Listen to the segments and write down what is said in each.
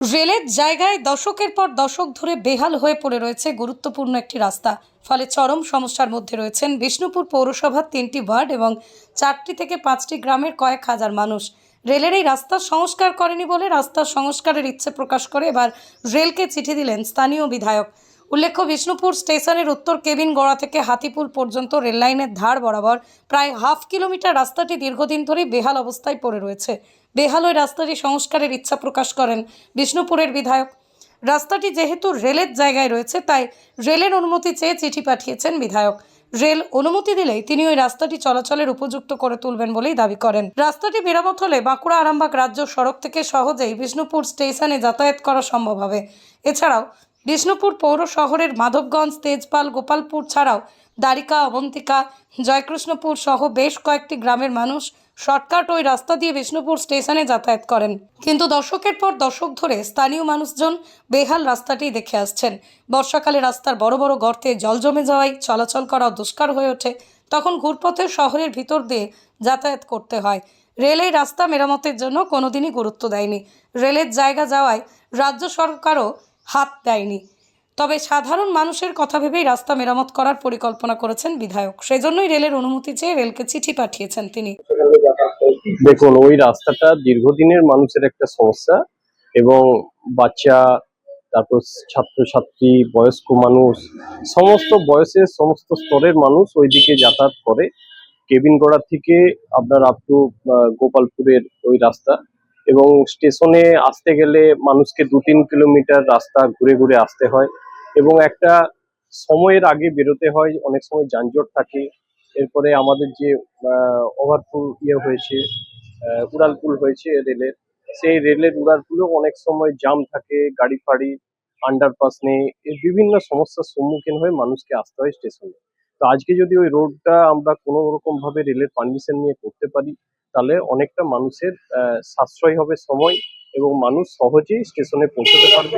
রেলের জায়গায় দশকের পর দশক ধরে বেহাল হয়ে পড়ে রয়েছে গুরুত্বপূর্ণ একটি রাস্তা। ফলে চরম সমস্যার মধ্যে রয়েছেন বিষ্ণুপুর পৌরসভার তিনটি ওয়ার্ড এবং চারটি থেকে পাঁচটি গ্রামের কয়েক হাজার মানুষ। রেলের এই রাস্তা সংস্কার করেনি বলে রাস্তা সংস্কারের ইচ্ছে প্রকাশ করে। এবার রেলকে চিঠি দিলেন স্থানীয় বিধায়ক। উল্লেখ্য, বিষ্ণুপুর স্টেশনের উত্তর কেবিন গোড়া থেকে হাতিপুল পর্যন্ত রেললাইনের ধার বরাবর প্রায় হাফ কিলোমিটার রাস্তাটি দীর্ঘদিন ধরেই বেহাল অবস্থায় পড়ে রয়েছে। বেহাল ওই রাস্তাটি সংস্কারের ইচ্ছা প্রকাশ করেন বিষ্ণুপুরের বিধায়ক। রাস্তাটি যেহেতু রেলের জায়গায় রয়েছে, তাই রেলের অনুমতি চেয়ে চিঠি পাঠিয়েছেন বিধায়ক। রেল অনুমতি দিলেই তিনি ওই রাস্তাটি চলাচলের উপযুক্ত করে তুলবেন বলেই দাবি করেন। রাস্তাটি মেরামত হলে বাঁকুড়া আরামবাগ রাজ্য সড়ক থেকে সহজেই বিষ্ণুপুর স্টেশনে যাতায়াত করা সম্ভব হবে। এছাড়াও বিষ্ণুপুর পৌর শহরের মাধবগঞ্জ, তেজপাল, গোপালপুর ছাড়াও দ্বারিকা, অবন্তিকা, জয়কৃষ্ণপুর সহ বেশ কয়েকটি গ্রামের মানুষ শর্টকাট ওই রাস্তা দিয়ে বিষ্ণুপুর স্টেশনে যাতায়াত করেন। কিন্তু দশকের পর দশক ধরে স্থানীয় মানুষজন বেহাল রাস্তাটি দেখে আসছেন। বর্ষাকালে রাস্তার বড় বড় গর্তে জল জমে যাওয়ায় চলাচল করা দুষ্কার হয়ে ওঠে। তখন ঘুরপথে শহরের ভিতর দিয়ে যাতায়াত করতে হয়। রেল রাস্তা মেরামতের জন্য কোনোদিনই গুরুত্ব দেয়নি। রেলের জায়গা যাওয়ায় রাজ্য সরকারও হাত দেয়নি। তবে সাধারণ মানুষের কথা ভেবেই রাস্তা মেরামত করার পরিকল্পনা করেছেন বিধায়ক। সেজন্যই রেলের অনুমতি চেয়ে রেলকে চিঠি পাঠিয়েছেন তিনি। দেখুন, ওই রাস্তাটা দীর্ঘদিনের মানুষের একটা সমস্যা এবং বাচ্চা, তারপর ছাত্রছাত্রী, বয়স্ক মানুষ, সমস্ত বয়সের সমস্ত স্তরের মানুষ ওইদিকে যাতায়াত করে। কেবিনগড়া থেকে আপনার আপ টু গোপালপুরের ওই রাস্তা। এবং স্টেশনে আসতে গেলে মানুষকে দু তিন কিলোমিটার রাস্তা ঘুরে ঘুরে আসতে হয় এবং একটা সময়ের আগে বেরোতে হয়, অনেক সময় যানজট থাকে। এরপরে আমাদের যে ওভারপুল ইয়ে হয়েছে উড়ালপুল হয়েছে রেলের। সেই রেলের উড়ালপুলেও অনেক সময় জাম থাকে, গাড়ি ফাড়ি আন্ডারপাস নেই বিভিন্ন সমস্যার সম্মুখীন হয়ে মানুষকে আসতে হয় স্টেশনে তো আজকে যদি ওই রোডটা আমরা কোনো রকম ভাবে রেলের পারমিশন নিয়ে করতে পারি তাহলে অনেকটা মানুষের সাশ্রয় হবে সময় এবং মানুষ সহজেই স্টেশনে পৌঁছতে পারবে।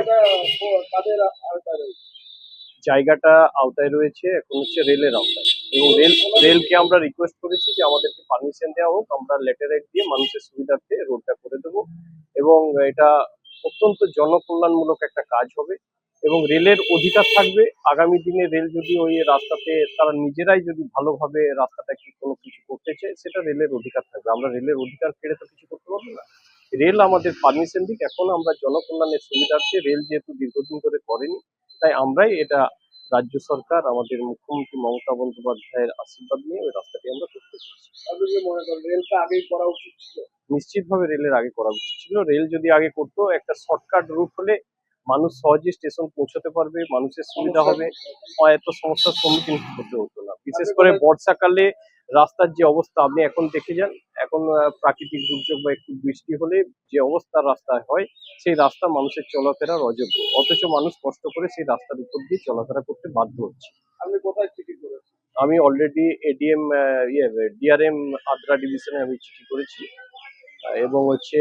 জায়গাটা আওতায় রয়েছে, এখন হচ্ছে রেলের আওতায়। এবং রেল, রেলকে আমরা রিকোয়েস্ট করেছি যে আমাদেরকে পারমিশন দেওয়া হোক, আমরা লেটার দিয়ে মানুষের সুবিধার্থে রোডটা করে দেবো। এবং এটা অত্যন্ত জনকল্যাণমূলক একটা কাজ হবে। এবং রেলের অধিকার থাকবে। আগামী দিনে রেল যদি ওই রাস্তাতে তারা নিজেরাই যদি ভালোভাবে রাস্তাটা কি কোনো কিছু করতে চায় সেটা রেলের অধিকার থাকবে। আমরা রেলের অধিকার কেড়ে তো কিছু করতে পারব না। রেল আমাদের পারমিশন দিক। এখন আমরা জনকল্যাণের সুবিধার্থে রেল যেহেতু দীর্ঘদিন করে করেনি তাই আমরাই এটা রাজ্য সরকার আমাদের মুখ্যমন্ত্রী মমতা বন্দ্যোপাধ্যায়ের আশীর্বাদ নিয়ে ওই রাস্তাটি আমরা করতে চাইছি। আপনি কি মনে করেন রেলটা আগেই করা উচিত ছিল। নিশ্চিতভাবে রেলের আগে করা উচিত ছিল। রেল যদি আগে করতো একটা শর্টকাট রুট হলে মানুষ সহজে স্টেশন পৌঁছতে পারবে মানুষের সুবিধা হবে। এত সমস্যার সম্মুখীন হতে হতো না। বিশেষ করে বর্ষাকালে রাস্তার যে অবস্থা আপনি এখন দেখে যান এখন প্রাকৃতিক দুর্যোগ বা একটু বৃষ্টি হলে যে অবস্থা রাস্তায় হয় সেই রাস্তা মানুষের চলাফেরার অযোগ্য। অথচ মানুষ কষ্ট করে সেই রাস্তার উপর দিয়ে চলাফেরা করতে বাধ্য হচ্ছে। আপনি কোথায় চিঠি করেছেন? আমি অলরেডি এডিএম ইয়ে ডিআরএম আদ্রা ডিভিশনে আমি চিঠি করেছি। এবং হচ্ছে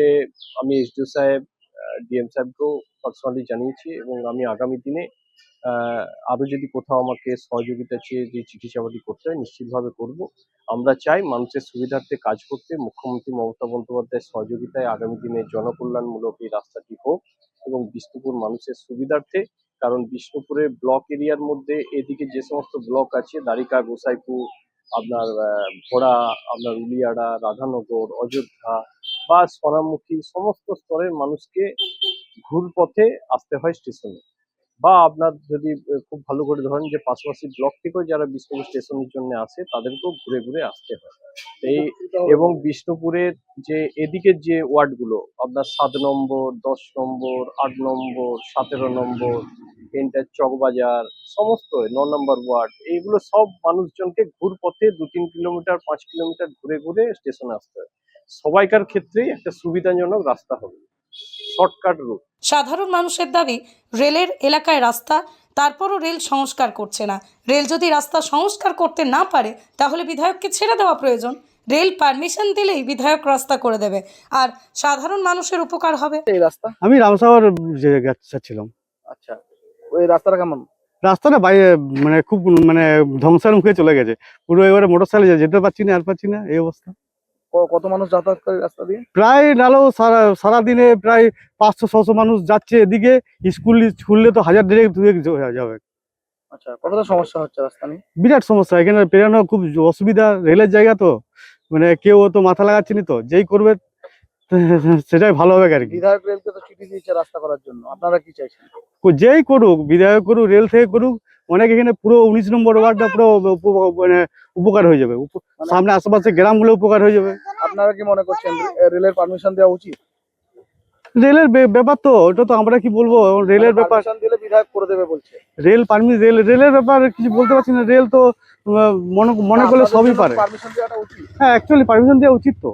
আমি এসডিও সাহেব ডিএম সাহেবকেও পার্সোনালি জানিয়েছি এবং আমি আগামী দিনে আহ, আরও যদি কোথাও আমাকে সহযোগিতা চেয়ে যে চিঠি চাপাটি করতে হয় নিশ্চিতভাবে করব। আমরা চাই মানুষের সুবিধার্থে কাজ করতে মুখ্যমন্ত্রী মমতা বন্দ্যোপাধ্যায়ের সহযোগিতায় আগামী দিনে জনকল্যাণমূলক এই রাস্তাটি হোক এবং বিষ্ণুপুর মানুষের সুবিধার্থে কারণ বিষ্ণুপুরের ব্লক এরিয়ার মধ্যে এদিকে যে সমস্ত ব্লক আছে দ্বারিকা গোসাইপুর আপনার ভোড়া আপনার উলিয়াড়া রাধানগর অযোধ্যা বা সোনামুখী সমস্ত স্তরের মানুষকে ঘুর পথে আসতে হয় স্টেশনে। বা আপনার যদি খুব ভালো করে ধরেন যে পাশাপাশি ব্লক থেকেও যারা বিষ্ণুপুর স্টেশনের জন্য আসে তাদেরকেও ঘুরে ঘুরে আসতে হয়। এই এবং বিষ্ণুপুরের যে এদিকের যে ওয়ার্ডগুলো আপনার সাত নম্বর দশ নম্বর আট নম্বর সতেরো নম্বর এন্টার চকবাজার সমস্ত ন নম্বর ওয়ার্ড এইগুলো সব মানুষজনকে ঘুর পথে দু তিন কিলোমিটার পাঁচ কিলোমিটার ঘুরে ঘুরে স্টেশনে আসতে হয়। সবাইকার ক্ষেত্রেই একটা সুবিধাজনক রাস্তা হবে। Shortcut route. সাধারণ মানুষের দাবি রেলের এলাকায় রাস্তা তারপরও রেল সংস্কার করছে না। রেল যদি রাস্তা সংস্কার করতে না পারে তাহলে বিধায়ককে ছেড়ে দেওয়া প্রয়োজন। রেল পারমিশন দিলেই বিধায়ক রাস্তা করে দেবে। আর সাধারণ মানুষের উপকার হবে? এই রাস্তা? আমি রামসাগর যে যাচ্ছিলাম। আচ্ছা। ওই রাস্তাটা কেমন? রাস্তাটা বাইরে মানে খুব মানে ধ্বংসের মুখে চলে গেছে। পুরো এবারে মোটর সাইকেলে যেতে পারছি না আর পাচ্ছি না এই অবস্থা। কত মানুষ যাতায়াত করে রাস্তা দিয়ে? প্রায় নালেও সারা সারাদিনে প্রায় পাঁচশো ছশো মানুষ যাচ্ছে এদিকে। স্কুল খুললে তো হাজার দেড়েক দুয়েক যাবে। আচ্ছা কতটা সমস্যা হচ্ছে রাস্তা নিয়ে? বিরাট সমস্যা। এখানে পেরানো খুব অসুবিধা। রেলের জায়গা তো। মানে কেউ তো মাথা লাগাচ্ছে না তো। যেই করবে সেটাই ভালো হবে আর কি। বিধায়ক রেলকে তো চিঠি দিয়েছে রাস্তা করার জন্য। আপনারা কি চাইছেন? যেই করুক বিধায়ক করুক রেল থেকে করুক অনেক এখানে পুরো উনিশ নম্বর ওয়ার্ডটা পুরো মানে উপকার হয়ে যাবে। উপ- সামনে আশেপাশে গ্রামগুলো উপকার হয়ে যাবে। আপনারা কি মনে করছেন রেলের পারমিশন দেওয়া উচিত? রেলের ব্যাপার তো ওটা তো আমরা কি বলব? রেলের ব্যাপার দিলে বিধায়ক করে দেবে বলছে। রেল রেল রেলের ব্যাপার কিছু বলতে পারছি না। রেল তো মনে মনে করলে সবই পারে। হ্যাঁ অ্যাকচুয়ালি পারমিশন দেওয়া উচিত তো।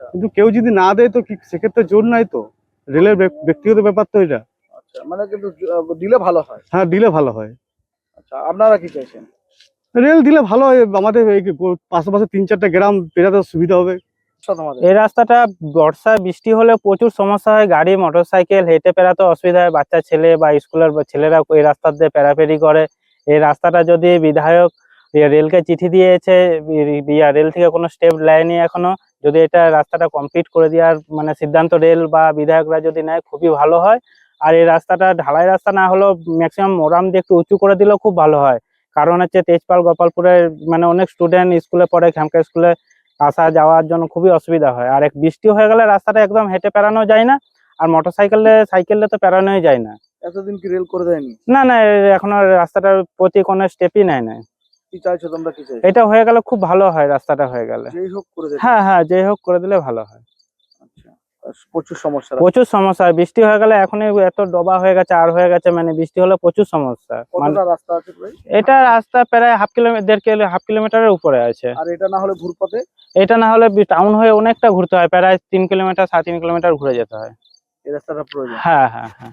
কিন্তু কেউ যদি না দেয় তো কি সেক্ষেত্রে জোর নাই তো। রেলের ব্যক্তিগত ব্যাপার তো এটা। আচ্ছা মানে কিন্তু দিলে ভালো হয়। হ্যাঁ দিলে ভালো হয়। আচ্ছা আপনারা কি চাইছেন? রেল দিলে ভালো হয় আমাদের এই পাশাপাশি তিন চারটা গ্রাম পেরাতে সুবিধা হবে। আচ্ছা এই রাস্তাটা বর্ষা বৃষ্টি হলে প্রচুর সমস্যা হয় গাড়ি মোটর সাইকেল হেঁটে পেরাতে অসুবিধা হয় বাচ্চা ছেলে বা স্কুলের ছেলেরা এই রাস্তা দিয়ে পেরাপেরি করে। এই রাস্তাটা যদি বিধায়ক ইয়ে রেলকে চিঠি দিয়েছে রেল থেকে কোনো স্টেপ নেয়নি এখনও যদি এটা রাস্তাটা কমপ্লিট করে দেওয়ার মানে সিদ্ধান্ত রেল বা বিধায়করা যদি নেয় খুবই ভালো হয়। আর এই রাস্তাটা ঢালাই রাস্তা না হলেও ম্যাক্সিমাম মোরাম দিয়ে একটু উঁচু করে দিলেও খুব ভালো হয়। কারণ হচ্ছে তেজপাল গোপালপুরের মানে অনেক স্টুডেন্ট স্কুলে পড়ে খেমকা স্কুলে আসা যাওয়ার জন্য খুবই অসুবিধা হয়। আর এক বৃষ্টি হয়ে গেলে রাস্তাটা একদম হেঁটে পেরানো যায় না আর মোটর সাইকেলে সাইকেলে তো পেরানোই যায় না। এতদিন কি রেল করে দেয়নি? না না এখনও রাস্তাটার প্রতি কোনো স্টেপই নেয় না। কি চাইছো তোমরা কি চাইছো? এটা হয়ে গেলে খুব ভালো হয় রাস্তাটা হয়ে গেলে। যেই হোক করে হ্যাঁ হ্যাঁ যাই হোক করে দিলে ভালো হয়। প্রচুর সমস্যা প্রচুর সমস্যা। বৃষ্টি হয়ে গেলে এখন এত ডবা হয়ে গেছে আর হয়ে গেছে মানে বৃষ্টি হলে প্রচুর সমস্যা। মানে রাস্তা আছে এটা রাস্তা প্রায় হাফ কিলোমিটার দেড় কিলো হাফ কিলোমিটারের উপরে আছে। আর এটা না হলে ঘুরপথে? এটা না হলে টাউন হয়ে অনেকটা ঘুরতে হয় প্রায় তিন কিলোমিটার সাড়ে তিন কিলোমিটার ঘুরে যেতে হয়। এই রাস্তাটা প্রয়োজন। হ্যাঁ হ্যাঁ হ্যাঁ।